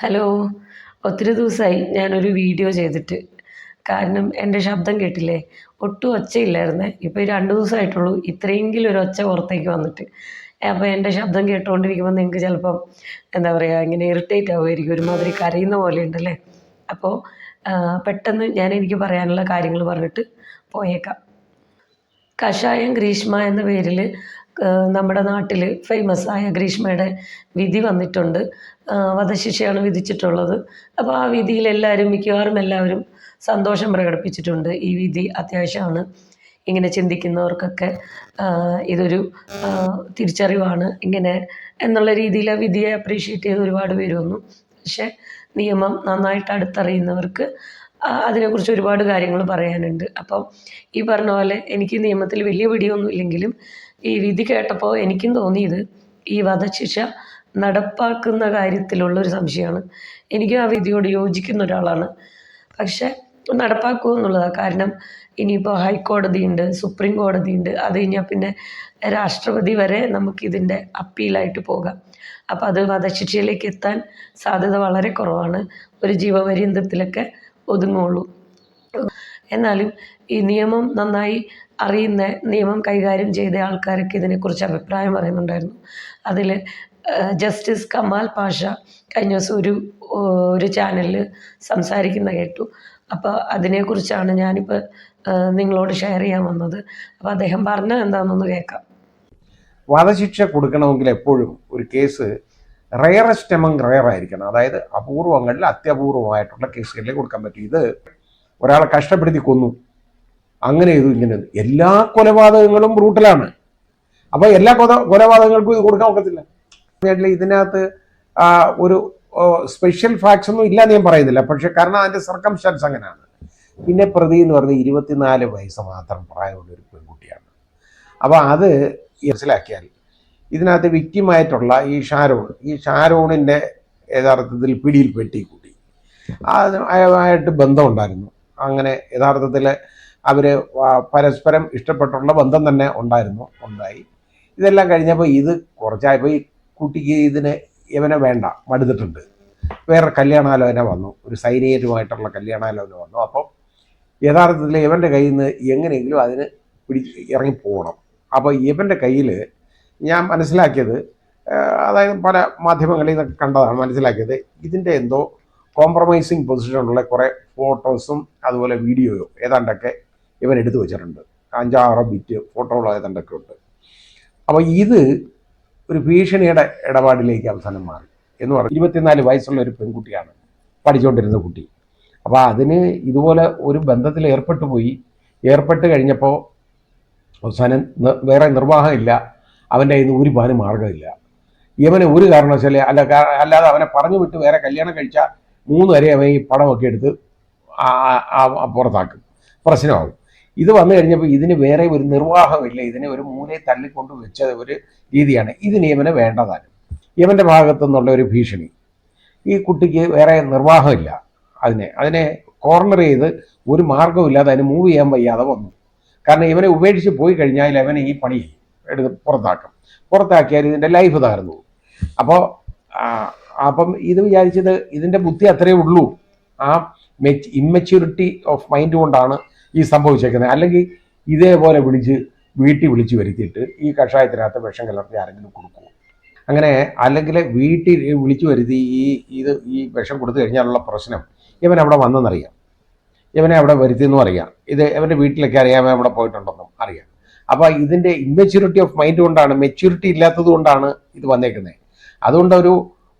Hello. ഒത്തിരി ദിവസമായി ഞാനൊരു വീഡിയോ ചെയ്തിട്ട്. കാരണം എന്റെ ശബ്ദം കേട്ടില്ലേ? ഒട്ടും ഒച്ചയില്ലായിരുന്നേ. ഇപ്പോൾ രണ്ട് ദിവസമായിട്ടുള്ളൂ ഇത്രയെങ്കിലും ഒരു ഒച്ച പുറത്തേക്ക് വന്നിട്ട്. അപ്പോൾ എന്റെ ശബ്ദം കേട്ടുകൊണ്ടിരിക്കുമ്പോൾ നിങ്ങൾക്ക് ചിലപ്പം എന്താ പറയുക ഇങ്ങനെ ഇറിറ്റേറ്റ് ആവുമായിരിക്കും ഒരുമാതിരി കരയുന്ന പോലെ ഉണ്ടല്ലേ? അപ്പോൾ പെട്ടെന്ന് ഞാൻ എനിക്ക് പറയാനുള്ള കാര്യങ്ങൾ പറഞ്ഞിട്ട് പോയേക്കാം. കഷായം ഗ്രീഷ്മ എന്ന പേരിൽ നമ്മുടെ നാട്ടിൽ ഫേമസ് ആയ ഗ്രീഷ്മയുടെ വിധി വന്നിട്ടുണ്ട്. വധശിക്ഷയാണ് വിധിച്ചിട്ടുള്ളത്. അപ്പോൾ ആ വിധിയിൽ എല്ലാവരും മിക്കവാറും എല്ലാവരും സന്തോഷം പ്രകടിപ്പിച്ചിട്ടുണ്ട്. ഈ വിധി അത്യാവശ്യമാണ്. ഇങ്ങനെ ചിന്തിക്കുന്നവർക്കൊക്കെ ഇതൊരു തിരിച്ചറിവാണ് ഇങ്ങനെ എന്നുള്ള രീതിയിൽ ആ വിധിയെ അപ്രീഷിയേറ്റ് ചെയ്ത് ഒരുപാട് പേര് വന്നു. പക്ഷേ നിയമം നന്നായിട്ട് അടുത്തറിയുന്നവർക്ക് അതിനെക്കുറിച്ച് ഒരുപാട് കാര്യങ്ങൾ പറയാനുണ്ട്. അപ്പം ഈ പറഞ്ഞ പോലെ എനിക്ക് നിയമത്തിൽ വലിയ പിടിയൊന്നും ഇല്ലെങ്കിലും ഈ വിധി കേട്ടപ്പോൾ എനിക്കും തോന്നിയത് ഈ വധശിക്ഷ നടപ്പാക്കുന്ന കാര്യത്തിലുള്ള ഒരു സംശയമാണ്. എനിക്കും ആ വിധിയോട് യോജിക്കുന്ന ഒരാളാണ്. പക്ഷേ നടപ്പാക്കുക എന്നുള്ളതാണ് കാരണം. ഇനിയിപ്പോൾ ഹൈക്കോടതിയുണ്ട് സുപ്രീം കോടതിയുണ്ട്. അത് കഴിഞ്ഞാൽ പിന്നെ രാഷ്ട്രപതി വരെ നമുക്കിതിന്റെ അപ്പീലായിട്ട് പോകാം. അപ്പോൾ അത് വധശിക്ഷയിലേക്ക് എത്താൻ സാധ്യത വളരെ കുറവാണ്. ഒരു ജീവപര്യന്തത്തിലൊക്കെ ഒതുങ്ങുള്ളൂ. എന്നാലും ഈ നിയമം നന്നായി അറിയുന്ന നിയമം കൈകാര്യം ചെയ്ത ആൾക്കാരൊക്കെ ഇതിനെക്കുറിച്ച് അഭിപ്രായം പറയുന്നുണ്ടായിരുന്നു. അതിൽ ജസ്റ്റിസ് കമാൽ പാഷ കഴിഞ്ഞ ദിവസം ഒരു ഒരു ചാനലിൽ സംസാരിക്കുന്ന കേട്ടു. അപ്പോൾ അതിനെക്കുറിച്ചാണ് ഞാനിപ്പോൾ നിങ്ങളോട് ഷെയർ ചെയ്യാൻ വന്നത്. അപ്പോൾ അദ്ദേഹം പറഞ്ഞത് എന്താണെന്നൊന്ന് കേൾക്കാം. വധശിക്ഷ കൊടുക്കണമെങ്കിൽ എപ്പോഴും ഒരു കേസ് റയറസ്റ്റ് എമംഗ് റയർ ആയിരിക്കണം. അതായത് അപൂർവങ്ങളിൽ അത്യപൂർവമായിട്ടുള്ള കേസുകളിലേക്ക് കൊടുക്കാൻ പറ്റും. ഇത് ഒരാളെ കഷ്ടപ്പെടുത്തി കൊന്നു. അങ്ങനെ ചെയ്തു ഇങ്ങനെ. എല്ലാ കൊലപാതകങ്ങളും ബ്രൂട്ടലാണ് അപ്പൊ എല്ലാ കൊല കൊലപാതകങ്ങൾക്കും ഇത് കൊടുക്കാൻ ഒക്കത്തില്ല. ഇതിനകത്ത് ഒരു സ്പെഷ്യൽ ഫാക്ട്സ് ഒന്നും ഇല്ല എന്ന് ഞാൻ പറയുന്നില്ല. പക്ഷെ കാരണം അതിന്റെ സർക്കംസ്റ്റാൻസ് അങ്ങനെയാണ്. പിന്നെ പ്രതി എന്ന് പറഞ്ഞ ഇരുപത്തിനാല് വയസ്സ് മാത്രം പ്രായമുള്ള ഒരു പെൺകുട്ടിയാണ്. അപ്പോൾ അത് മനസ്സിലാക്കിയാൽ ഇതിനകത്ത് വിക്റ്റിമായിട്ടുള്ള ഈ ഷാരോൺ ഈ ഷാരോണിന്റെ യഥാർത്ഥത്തിൽ പിടിയിൽ പെട്ടി കൂട്ടി. അതുമായിട്ട് ബന്ധമുണ്ടായിരുന്നു. അങ്ങനെ യഥാർത്ഥത്തിൽ അവർ പരസ്പരം ഇഷ്ടപ്പെട്ടുള്ള ബന്ധം തന്നെ ഉണ്ടായിരുന്നു ഉണ്ടായി. ഇതെല്ലാം കഴിഞ്ഞപ്പോൾ ഇത് കുറച്ചായപ്പോൾ ഈ കുട്ടിക്ക് ഇതിന് ഇവനെ വേണ്ട മടുത്തിട്ടുണ്ട്. വേറെ കല്യാണാലോചന വന്നു ഒരു സൈനികരുമായിട്ടുള്ള കല്യാണാലോചന വന്നു. അപ്പം യഥാർത്ഥത്തിൽ ഇവന്റെ കയ്യിൽ നിന്ന് എങ്ങനെയെങ്കിലും അതിന് പിടി ഇറങ്ങിപ്പോകണം. അപ്പോൾ ഇവന്റെ കയ്യിൽ ഞാൻ മനസ്സിലാക്കിയത് അതായത് പല മാധ്യമങ്ങളിൽ നിന്നൊക്കെ കണ്ടതാണ് മനസ്സിലാക്കിയത് ഇതിന്റെ എന്തോ കോംപ്രമൈസിങ് പൊസിഷനിലുള്ള കുറേ ഫോട്ടോസും അതുപോലെ വീഡിയോയും ഏതാണ്ടൊക്കെ ഇവൻ എടുത്തു വെച്ചിട്ടുണ്ട്. അഞ്ചാറോ ബിറ്റ് ഫോട്ടോകളോ ഏതാണ്ടൊക്കെ ഉണ്ട്. അപ്പോൾ ഇത് ഒരു ഭീഷണിയുടെ ഇടപാടിലേക്ക് അവസാനം മാറി. എന്ന് പറഞ്ഞു ഇരുപത്തിനാല് വയസ്സുള്ള ഒരു പെൺകുട്ടിയാണ് പഠിച്ചുകൊണ്ടിരുന്ന കുട്ടി. അപ്പോൾ അതിന് ഇതുപോലെ ഒരു ബന്ധത്തിൽ ഏർപ്പെട്ടു പോയി. ഏർപ്പെട്ട് കഴിഞ്ഞപ്പോൾ അവസാനം വേറെ നിർവാഹമില്ല. അവന്റെ കയ്യിൽ നിന്ന് ഒരു പാന് മാർഗമില്ല ഇവനെ ഒരു കാരണവശാലും അല്ല അല്ലാതെ അവനെ പറഞ്ഞു വിട്ട് വേറെ കല്യാണം കഴിച്ചാൽ മൂന്ന് വരെ അവൻ ഈ പടമൊക്കെ എടുത്ത് പുറത്താക്കും. പ്രശ്നമാകും. ഇത് വന്നു കഴിഞ്ഞപ്പോൾ ഇതിന് വേറെ ഒരു നിർവാഹമില്ല. ഇതിനെ ഒരു മൂലയെ തള്ളിക്കൊണ്ട് വെച്ച ഒരു രീതിയാണ്. ഇതിന് നിയമനം വേണ്ടതാണ്. ഇവന്റെ ഭാഗത്തു നിന്നുള്ള ഒരു ഭീഷണി. ഈ കുട്ടിക്ക് വേറെ നിർവാഹമില്ല. അതിനെ അതിനെ കോർണർ ചെയ്ത് ഒരു മാർഗമില്ലാതെ അതിന് മൂവ് ചെയ്യാൻ വയ്യാതെ വന്നു. കാരണം ഇവനെ ഉപേക്ഷിച്ച് പോയി കഴിഞ്ഞാൽ അവനെ ഈ പണി എടുത്ത് പുറത്താക്കും. പുറത്താക്കിയാൽ ഇതിന്റെ ലൈഫ് തകർന്നു അപ്പോൾ അപ്പം ഇത് വിചാരിച്ചത് ഇതിന്റെ ബുദ്ധി അത്രയേ ഉള്ളൂ. ആ മെച്ച് ഇമ്മച്യൂരിറ്റി ഓഫ് മൈൻഡ് കൊണ്ടാണ് ഈ സംഭവിച്ചേക്കുന്നത്. അല്ലെങ്കിൽ ഇതേപോലെ വിളിച്ച് വീട്ടിൽ വിളിച്ച് വരുത്തിയിട്ട് ഈ കഷായത്തിനകത്ത് വിഷം കലർത്തി ആരെങ്കിലും കൊടുക്കും അങ്ങനെ അല്ലെങ്കിൽ വീട്ടിൽ വിളിച്ചു വരുത്തി ഈ ഇത് ഈ വിഷം കൊടുത്തു കഴിഞ്ഞാലുള്ള പ്രശ്നം ഇവൻ അവിടെ വന്നെന്നറിയാം. ഇവനെ അവിടെ വരുത്തിയെന്നും അറിയാം. ഇത് ഇവന്റെ വീട്ടിലൊക്കെ അറിയാം ഇവൻ അവിടെ പോയിട്ടുണ്ടെന്നും അറിയാം. അപ്പോൾ ഇതിന്റെ ഇമ്മച്യൂരിറ്റി ഓഫ് മൈൻഡ് കൊണ്ടാണ് മെച്യൂരിറ്റി ഇല്ലാത്തത് കൊണ്ടാണ് ഇത് വന്നേക്കുന്നത് അതുകൊണ്ട് ഒരു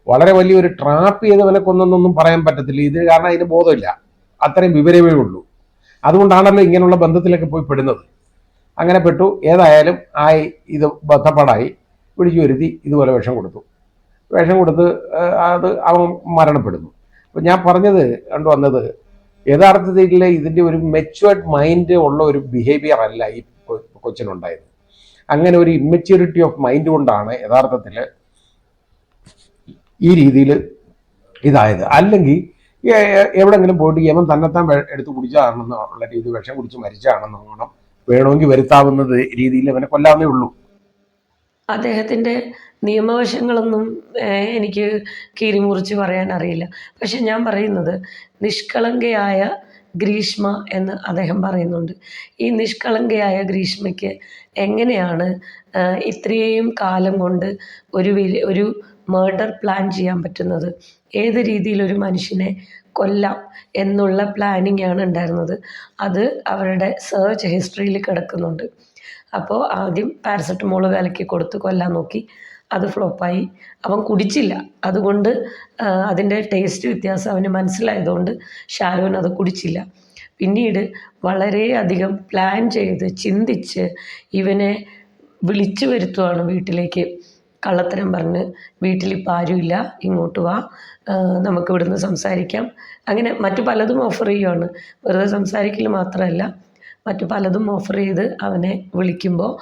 വളരെ വലിയൊരു ട്രാപ്പ് ചെയ്തവനെ കൊന്നൊന്നും പറയാൻ പറ്റത്തില്ല. ഇത് കാരണം അതിന് ബോധമില്ല. അത്രയും വിവരമേ ഉള്ളൂ. അതുകൊണ്ടാണല്ലോ ഇങ്ങനെയുള്ള ബന്ധത്തിലൊക്കെ പോയി പെടുന്നത്. അങ്ങനെ പെട്ടു. ഏതായാലും ആ ഇത് ബന്ധപ്പാടായി. പിടിച്ചു വരുത്തി ഇതുപോലെ വേഷം കൊടുത്തു. വേഷം കൊടുത്ത് അത് അവൻ മരണപ്പെടുന്നു. അപ്പം ഞാൻ പറഞ്ഞത് കണ്ടു വന്നത് യഥാർത്ഥത്തിൽ ഇതിന്റെ ഒരു മെച്ചുവേർഡ് മൈൻഡ് ഉള്ള ഒരു ബിഹേവിയർ അല്ല ഈ കൊച്ചിനുണ്ടായത്. അങ്ങനെ ഒരു ഇമ്മച്യൂരിറ്റി ഓഫ് മൈൻഡ് കൊണ്ടാണ് യഥാർത്ഥത്തിൽ ഈ രീതിയിൽ ഇതായത്. അല്ലെങ്കിൽ എവിടെങ്കിലും പോയിട്ട് യമൻ തന്നെത്താൻ എടുത്ത് കുടിച്ചതാണെന്നുള്ള രീതി വിഷം കുടിച്ച് മരിച്ചതാണെന്നോണം വേണമെങ്കിൽ വരുത്താവുന്ന രീതിയിൽ അവനെ കൊല്ലാവുന്നേ ഉള്ളൂ. അദ്ദേഹത്തിന്റെ നിയമവശങ്ങളൊന്നും എനിക്ക് കീറിമുറിച്ച് പറയാൻ അറിയില്ല. പക്ഷെ ഞാൻ പറയുന്നത് നിഷ്കളങ്കയായ ഗ്രീഷ്മ എന്ന് അദ്ദേഹം പറയുന്നുണ്ട്. ഈ നിഷ്കളങ്കയായ ഗ്രീഷ്മയ്ക്ക് എങ്ങനെയാണ് ഇത്രയും കാലം കൊണ്ട് ഒരു ഒരു മർഡർ പ്ലാൻ ചെയ്യാൻ പറ്റുന്നത്. ഏത് രീതിയിലൊരു മനുഷ്യനെ കൊല്ലാം എന്നുള്ള പ്ലാനിങ് ആണ് ഉണ്ടായിരുന്നത്. അത് അവരുടെ സെർച്ച് ഹിസ്റ്ററിയിൽ കിടക്കുന്നുണ്ട്. അപ്പോൾ ആദ്യം പാരസെറ്റമോൾ കലക്കി കൊടുത്ത് കൊല്ലാൻ നോക്കി. അത് ഫ്ലോപ്പായി അവൻ കുടിച്ചില്ല. അതുകൊണ്ട് അതിന്റെ ടേസ്റ്റ് വ്യത്യാസം അവന് മനസ്സിലായതുകൊണ്ട് ഷാരൂൻ അത് കുടിച്ചില്ല. പിന്നീട് വളരെയധികം പ്ലാൻ ചെയ്ത് ചിന്തിച്ച് ഇവനെ വിളിച്ചു വരുത്തുവാണ് വീട്ടിലേക്ക്. കള്ളത്തരം പറഞ്ഞ് വീട്ടിലിപ്പോൾ ആരുമില്ല ഇങ്ങോട്ട് വാ. നമുക്ക് ഇവിടുന്ന് സംസാരിക്കാം. അങ്ങനെ മറ്റു പലതും ഓഫർ ചെയ്യുവാണ്. വെറുതെ സംസാരിക്കൽ മാത്രമല്ല മറ്റു പലതും ഓഫർ ചെയ്ത് അവനെ വിളിക്കുമ്പോൾ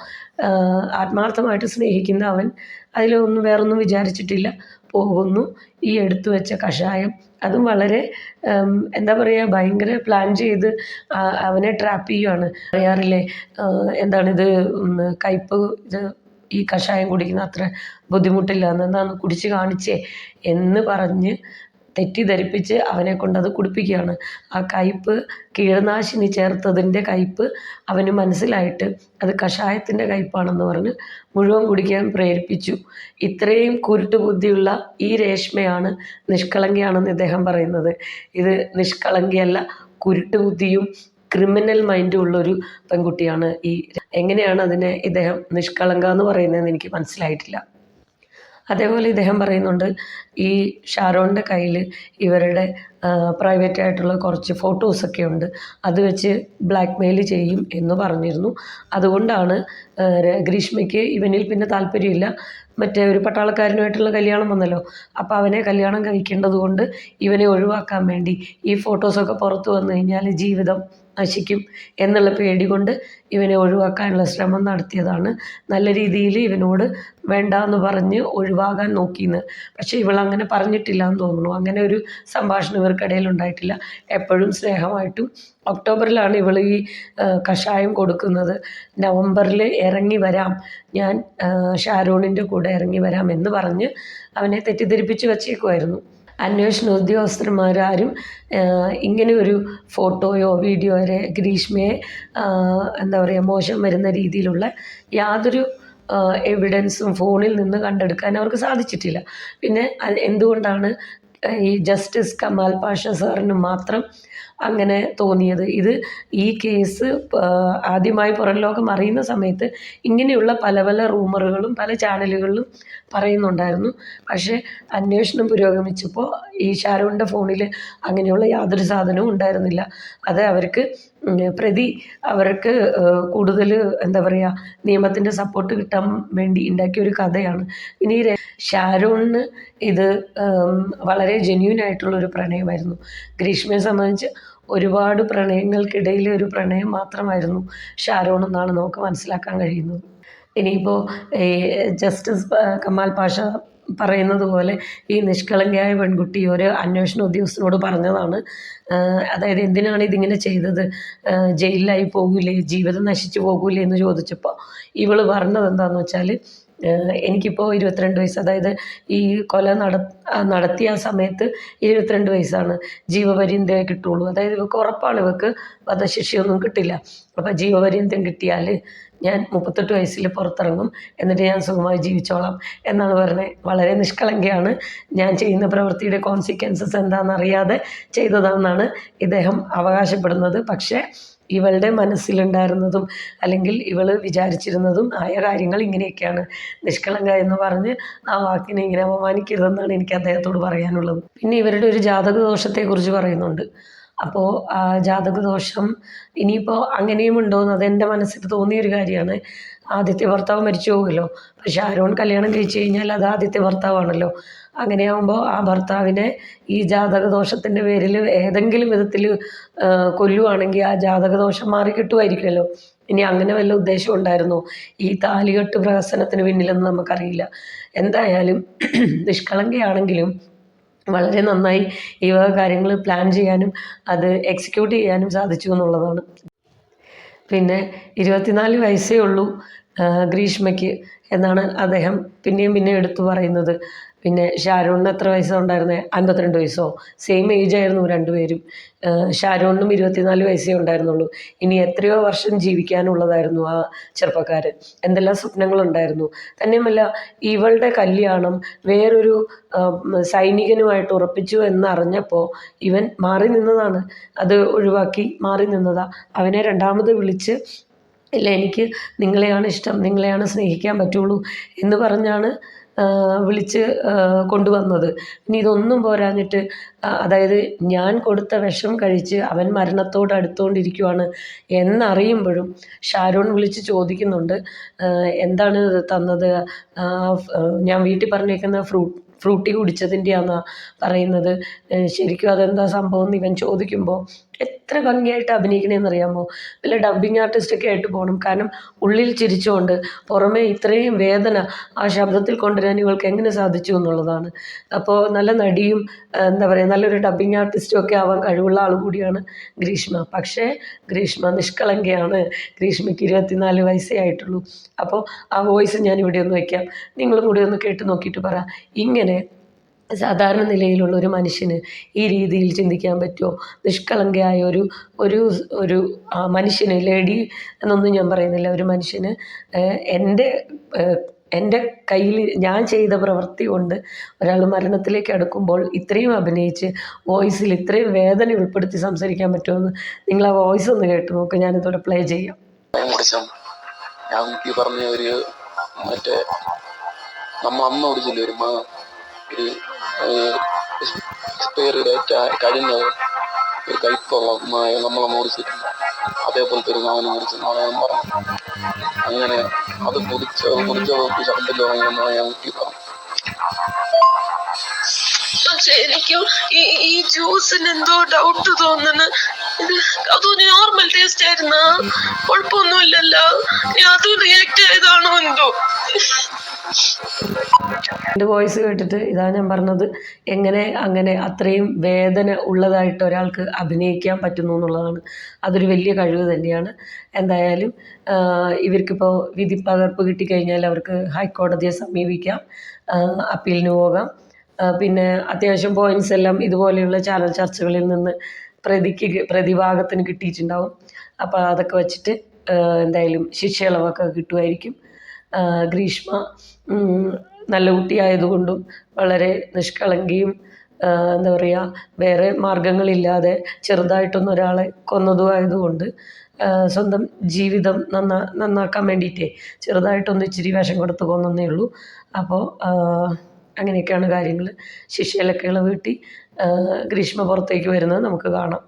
ആത്മാർത്ഥമായിട്ട് സ്നേഹിക്കുന്ന അവൻ അതിലൊന്നും വേറൊന്നും വിചാരിച്ചിട്ടില്ല. പോകുന്നു ഈ എടുത്തു വെച്ച കഷായം. അതും വളരെ എന്താ പറയുക ഭയങ്കര പ്ലാൻ ചെയ്ത് അവനെ ട്രാപ്പ് ചെയ്യുവാണ്. അറിയാറില്ലേ എന്താണിത് കയ്പ് ഇത് ഈ കഷായം കുടിക്കുന്ന അത്ര ബുദ്ധിമുട്ടില്ല. എന്നാന്ന് കുടിച്ച് കാണിച്ചേ എന്ന് പറഞ്ഞ് തെറ്റിദ്ധരിപ്പിച്ച് അവനെ കൊണ്ടത് കുടിപ്പിക്കുകയാണ്. ആ കയ്പ്പ് കീടനാശിനി ചേർത്തതിന്റെ കയ്പ്പ് അവന് മനസ്സിലായിട്ട് അത് കഷായത്തിന്റെ കയ്പ്പാണെന്ന് പറഞ്ഞ് മുഴുവൻ കുടിക്കാൻ പ്രേരിപ്പിച്ചു. ഇത്രയും കുരുട്ട് ബുദ്ധിയുള്ള ഈ രേഷ്മയാണ് നിഷ്കളങ്കയാണെന്ന് ഇദ്ദേഹം പറയുന്നത്. ഇത് നിഷ്കളങ്കയല്ല കുരുട്ട് ബുദ്ധിയും ക്രിമിനൽ മൈൻഡ് ഉള്ള ഒരു പെൺകുട്ടിയാണ് ഈ എങ്ങനെയാണ് അതിനെ ഇദ്ദേഹം നിഷ്കളങ്ക എന്ന് പറയുന്നതെന്ന് എനിക്ക് മനസ്സിലായിട്ടില്ല. അതേപോലെ ഇദ്ദേഹം പറയുന്നുണ്ട് ഈ ഷാരോണിന്റെ കയ്യിൽ ഇവരുടെ പ്രൈവറ്റ് ആയിട്ടുള്ള കുറച്ച് ഫോട്ടോസൊക്കെ ഉണ്ട്. അത് വെച്ച് ബ്ലാക്ക് മെയിൽ ചെയ്യും എന്ന് പറഞ്ഞിരുന്നു. അതുകൊണ്ടാണ് ഗ്രീഷ്മയ്ക്ക് ഇവനിൽ പിന്നെ താല്പര്യമില്ല. മറ്റേ ഒരു പട്ടാളക്കാരനുമായിട്ടുള്ള കല്യാണം വന്നല്ലോ. അപ്പോൾ അവനെ കല്യാണം കഴിക്കേണ്ടത് കൊണ്ട് ഇവനെ ഒഴിവാക്കാൻ വേണ്ടി ഈ ഫോട്ടോസൊക്കെ പുറത്തു വന്നു കഴിഞ്ഞാൽ ജീവിതം നശിക്കും എന്നുള്ള പേടി കൊണ്ട് ഇവനെ ഒഴിവാക്കാനുള്ള ശ്രമം നടത്തിയതാണ്. നല്ല രീതിയിൽ ഇവനോട് വേണ്ട എന്ന് പറഞ്ഞ് ഒഴിവാകാൻ നോക്കിയെന്ന് പക്ഷേ ഇവളങ്ങനെ പറഞ്ഞിട്ടില്ല എന്ന് തോന്നുന്നു. അങ്ങനെ ഒരു സംഭാഷണം ഇവർക്കിടയിൽ ഉണ്ടായിട്ടില്ല എപ്പോഴും സ്നേഹമായിട്ടും. ഒക്ടോബറിലാണ് ഇവൾ ഈ കഷായം കൊടുക്കുന്നത്. നവംബറിൽ ഇറങ്ങി വരാം. ഞാൻ ഷാരൂണിന്റെ കൂടെ ഇറങ്ങി വരാം എന്ന് പറഞ്ഞ് അവനെ തെറ്റിദ്ധരിപ്പിച്ച് വച്ചേക്കുമായിരുന്നു അന്വേഷണ ഉദ്യോഗസ്ഥന്മാരാരും ഇങ്ങനെ ഒരു ഫോട്ടോയോ വീഡിയോയോ ഗ്രീഷ്മയെ എന്താ പറയുക മോശം വരുന്ന രീതിയിലുള്ള യാതൊരു എവിഡൻസും ഫോണിൽ നിന്ന് കണ്ടെടുക്കാൻ അവർക്ക് സാധിച്ചിട്ടില്ല. പിന്നെ എന്തുകൊണ്ടാണ് ഈ ജസ്റ്റിസ് കമാൽ പാഷ സാറിന് മാത്രം അങ്ങനെ തോന്നിയത്. ഇത് ഈ കേസ് ആദ്യമായി പുറം ലോകം അറിയുന്ന സമയത്ത് ഇങ്ങനെയുള്ള പല പല റൂമറുകളും പല ചാനലുകളിലും പറയുന്നുണ്ടായിരുന്നു. പക്ഷേ അന്വേഷണം പുരോഗമിച്ചപ്പോൾ ഈ ഷാരോണിന്റെ ഫോണിൽ അങ്ങനെയുള്ള യാതൊരു സാധനവും ഉണ്ടായിരുന്നില്ല. അത് അവർക്ക് പ്രതി അവർക്ക് കൂടുതൽ എന്താ പറയുക നിയമത്തിന്റെ സപ്പോർട്ട് കിട്ടാൻ വേണ്ടി ഉണ്ടാക്കിയ ഒരു കഥയാണ്. ഇനി ഷാരോണിന് ഇത് വളരെ ജെന്യൂൻ ആയിട്ടുള്ള ഒരു പ്രണയമായിരുന്നു. ഗ്രീഷ്മയെ സംബന്ധിച്ച് ഒരുപാട് പ്രണയങ്ങൾക്കിടയിൽ ഒരു പ്രണയം മാത്രമായിരുന്നു ഷാരോൺ എന്നാണ് നമുക്ക് മനസ്സിലാക്കാൻ കഴിയുന്നത്. ഇനിയിപ്പോൾ ജസ്റ്റിസ് കമാൽ പാഷ പറയുന്നത് പോലെ ഈ നിഷ്കളങ്കയായ പെൺകുട്ടി ഒരു അന്വേഷണ ഉദ്യോഗസ്ഥനോട് പറഞ്ഞതാണ്. അതായത് എന്തിനാണ് ഇതിങ്ങനെ ചെയ്തത്? ജയിലിലായി പോകില്ലേ ജീവിതം നശിച്ചു പോകൂലേ എന്ന് ചോദിച്ചപ്പോൾ ഇവൾ പറഞ്ഞത് എന്താണെന്ന് വെച്ചാൽ എനിക്കിപ്പോൾ ഇരുപത്തിരണ്ട് വയസ്സ് അതായത് ഈ കൊല നട നടത്തിയ ആ സമയത്ത് ഇരുപത്തിരണ്ട് വയസ്സാണ് ജീവപര്യന്തേ കിട്ടുള്ളൂ. അതായത് ഇവർക്ക് ഉറപ്പാണ് ഇവർക്ക് വധശിക്ഷയൊന്നും കിട്ടില്ല. അപ്പോൾ ജീവപര്യന്തം കിട്ടിയാൽ ഞാൻ മുപ്പത്തെട്ട് വയസ്സിൽ പുറത്തിറങ്ങും. എന്നിട്ട് ഞാൻ സുഖമായി ജീവിച്ചോളാം എന്നാണ് പറഞ്ഞത് വളരെ നിഷ്കളങ്കയാണ്. ഞാൻ ചെയ്യുന്ന പ്രവൃത്തിയുടെ കോൺസിക്വൻസസ് എന്താണെന്നറിയാതെ ചെയ്തതാണെന്നാണ് ഇദ്ദേഹം അവകാശപ്പെടുന്നത്. പക്ഷേ ഇവളുടെ മനസ്സിലുണ്ടായിരുന്നതും അല്ലെങ്കിൽ ഇവൾ വിചാരിച്ചിരുന്നതും ആയ കാര്യങ്ങൾ ഇങ്ങനെയൊക്കെയാണ്. നിഷ്കളങ്ക എന്ന് പറഞ്ഞ് ആ വാക്കിനെ ഇങ്ങനെ അപമാനിക്കരുതെന്നാണ് എനിക്ക് അദ്ദേഹത്തോട് പറയാനുള്ളത്. പിന്നെ ഇവരുടെ ഒരു ജാതക ദോഷത്തെക്കുറിച്ച് പറയുന്നുണ്ട്. അപ്പോൾ ആ ജാതക ദോഷം ഇനിയിപ്പോൾ അങ്ങനെയും ഉണ്ടോയെന്ന് അതെന്റെ മനസ്സിൽ തോന്നിയ ഒരു കാര്യമാണ്. ആദ്യത്തെ ഭർത്താവ് മരിച്ചു പോകുമല്ലോ പക്ഷെ ആരോൺ കല്യാണം കഴിച്ചു കഴിഞ്ഞാൽ അത് ആദ്യത്തെ ഭർത്താവാണല്ലോ. അങ്ങനെയാകുമ്പോൾ ആ ഭർത്താവിനെ ഈ ജാതക ദോഷത്തിന്റെ പേരിൽ ഏതെങ്കിലും വിധത്തിൽ കൊല്ലുവാണെങ്കിൽ ആ ജാതക ദോഷം മാറി കിട്ടുമായിരിക്കുമല്ലോ ഇനി അങ്ങനെ വല്ല ഉദ്ദേശം ഉണ്ടായിരുന്നോ? ഈ താലികെട്ട് പ്രഹസനത്തിന് പിന്നിലെന്ന് നമുക്കറിയില്ല. എന്തായാലും നിഷ്കളങ്കയാണെങ്കിലും വളരെ നന്നായി ഈ വക കാര്യങ്ങൾ പ്ലാൻ ചെയ്യാനും അത് എക്സിക്യൂട്ട് ചെയ്യാനും സാധിച്ചു എന്നുള്ളതാണ്. പിന്നെ ഇരുപത്തിനാല് വയസ്സേ ഉള്ളൂ ഗ്രീഷ്മയ്ക്ക് എന്നാണ് അദ്ദേഹം പിന്നെയും പിന്നെയും എടുത്തു പറയുന്നത്. പിന്നെ ഷാരൂണിന് എത്ര വയസ്സാണ് ഉണ്ടായിരുന്നത് അൻപത്തിരണ്ട് വയസ്സോ? സെയിം ഏജ് ആയിരുന്നു രണ്ടുപേരും. ഷാരൂണിനും ഇരുപത്തിനാല് വയസ്സേ ഉണ്ടായിരുന്നുള്ളൂ. ഇനി എത്രയോ വർഷം ജീവിക്കാനുള്ളതായിരുന്നു ആ ചെറുപ്പക്കാരൻ. എന്തെല്ലാം സ്വപ്നങ്ങളുണ്ടായിരുന്നു. തന്നെയുമല്ല ഇവളുടെ കല്യാണം വേറൊരു സൈനികനുമായിട്ട് ഉറപ്പിച്ചു എന്നറിഞ്ഞപ്പോൾ ഇവൻ മാറി നിന്നതാണ്. അത് ഒഴിവാക്കി മാറി നിന്നതാ. അവനെ രണ്ടാമത് വിളിച്ച് ഇല്ല എനിക്ക് നിങ്ങളെയാണ് ഇഷ്ടം. നിങ്ങളെയാണ് സ്നേഹിക്കാൻ പറ്റുള്ളൂ എന്ന് പറഞ്ഞാണ് വിളിച്ച് കൊണ്ടുവന്നത്. ഇനി ഇതൊന്നും പോരാഞ്ഞിട്ട് അതായത് ഞാൻ കൊടുത്ത വിഷം കഴിച്ച് അവൻ മരണത്തോട് അടുത്തുകൊണ്ടിരിക്കുവാണ് എന്നറിയുമ്പോഴും ഷാരോൺ വിളിച്ച് ചോദിക്കുന്നുണ്ട് എന്താണ് തന്നത്? ഞാൻ വീട്ടിൽ പറഞ്ഞേക്കുന്ന ഫ്രൂട്ട് ഫ്രൂട്ടി കുടിച്ചതിന്റെയാണെന്നാണ് പറയുന്നത്. ശരിക്കും അതെന്താ സംഭവം എന്ന് ഇവൻ ചോദിക്കുമ്പോൾ എത്ര ഭംഗിയായിട്ട് അഭിനയിക്കണേന്ന് അറിയാമോ? വല്ല ഡബ്ബിങ് ആർട്ടിസ്റ്റൊക്കെ ആയിട്ട് പോകണം കാരണം ഉള്ളിൽ ചിരിച്ചുകൊണ്ട് പുറമേ ഇത്രയും വേദന ആ ശബ്ദത്തിൽ കൊണ്ടുവരാൻ ഇവൾക്ക് എങ്ങനെ സാധിച്ചു എന്നുള്ളതാണ്. അപ്പോൾ നല്ല നടിയും എന്താ പറയുക നല്ലൊരു ഡബ്ബിങ് ആർട്ടിസ്റ്റും ഒക്കെ ആവാൻ കഴിവുള്ള ആൾ കൂടിയാണ് ഗ്രീഷ്മ. പക്ഷേ ഗ്രീഷ്മ നിഷ്കളങ്കയാണ്. ഗ്രീഷ്മയ്ക്ക് ഇരുപത്തിനാല് വയസ്സേ ആയിട്ടുള്ളൂ. അപ്പോൾ ആ വോയിസ് ഞാൻ ഇവിടെ ഒന്ന് വയ്ക്കാം നിങ്ങളും കൂടി ഒന്ന് കേട്ട് നോക്കിയിട്ട് പറ. ഇങ്ങനെ സാധാരണ നിലയിലുള്ള ഒരു മനുഷ്യന് ഈ രീതിയിൽ ചിന്തിക്കാൻ പറ്റുമോ? നിഷ്കളങ്കയായ ഒരു ഒരു ഒരു മനുഷ്യന് ലേഡി എന്നൊന്നും ഞാൻ പറയുന്നില്ല. ഒരു മനുഷ്യന് എന്റെ എന്റെ കയ്യിൽ ഞാൻ ചെയ്ത പ്രവൃത്തി കൊണ്ട് ഒരാൾ മരണത്തിലേക്ക് അടുക്കുമ്പോൾ ഇത്രയും അഭിനയിച്ച് വോയിസിൽ ഇത്രയും വേദന ഉൾപ്പെടുത്തി സംസാരിക്കാൻ പറ്റുമെന്ന് നിങ്ങൾ ആ വോയിസ് ഒന്ന് കേട്ട് നോക്ക്. ഞാനിതോടെ പ്ലേ ചെയ്യാം. ഞാൻ പറഞ്ഞ ഒരു മറ്റേ നമ്മ അമ്മ ഒരു എക്സ്പയറി ഡേറ്റ് കഴിഞ്ഞത് ഒരു കയ്പുള്ള മായ നമ്മളെ മുറിച്ചിട്ടില്ല അതേപോലത്തെ ഒരു സാധനം കുറിച്ച് നാളെ പറഞ്ഞു. അങ്ങനെ അത് മുറിച്ച കുടിച്ച ശബ്ദത്തിൽ തുടങ്ങിയെന്നാണ് ഞാൻ കുട്ടി പറഞ്ഞു പക്ഷെ ഈ ജ്യൂസിന് എന്തോ ഡൗട്ട് തോന്നുന്നു. ഇത് അതൊരു നോർമൽ ടേസ്റ്റ് ആയിരുന്ന? കുഴപ്പമൊന്നുമില്ലല്ലോ. അത് റിയാക്ട് ചെയ്താണോ എന്തോ? എന്റെ വോയിസ് കേട്ടിട്ട് ഇതാ ഞാൻ പറഞ്ഞത് എങ്ങനെ അങ്ങനെ അത്രയും വേദന ഉള്ളതായിട്ട് ഒരാൾക്ക് അഭിനയിക്കാൻ പറ്റുന്നു എന്നുള്ളതാണ്. അതൊരു വലിയ കഴിവ് തന്നെയാണ്. എന്തായാലും ഇവർക്കിപ്പോൾ വിധി പകർപ്പ് കിട്ടിക്കഴിഞ്ഞാൽ അവർക്ക് ഹൈക്കോടതിയെ സമീപിക്കാം. അപ്പീലിന് പോകാം. പിന്നെ അത്യാവശ്യം പോയിൻസ് എല്ലാം ഇതുപോലെയുള്ള ചാനൽ ചർച്ചകളിൽ നിന്ന് പ്രതിക്ക് പ്രതിഭാഗത്തിന് കിട്ടിയിട്ടുണ്ടാവും. അപ്പോൾ അതൊക്കെ വെച്ചിട്ട് എന്തായാലും എന്തായാലും ശിക്ഷയിളവൊക്കെ കിട്ടുമായിരിക്കും. ഗ്രീഷ്മ നല്ല കുട്ടിയായതുകൊണ്ടും വളരെ നിഷ്കളങ്കിയും എന്താ പറയുക വേറെ മാർഗങ്ങളില്ലാതെ ചെറുതായിട്ടൊന്നും ഒരാളെ കൊന്നതും ആയതുകൊണ്ട് സ്വന്തം ജീവിതം നന്നാ നന്നാക്കാൻ വേണ്ടിയിട്ടേ ചെറുതായിട്ടൊന്ന് ഇച്ചിരി വിഷം കൊടുത്ത് കൊന്നേ ഉള്ളൂ. അപ്പോൾ അങ്ങനെയൊക്കെയാണ് കാര്യങ്ങൾ ശിക്ഷയിലൊക്കെ ആഹ് ഗ്രീഷ്മ പുറത്തേക്ക് വരുന്നത് നമുക്ക് കാണാം.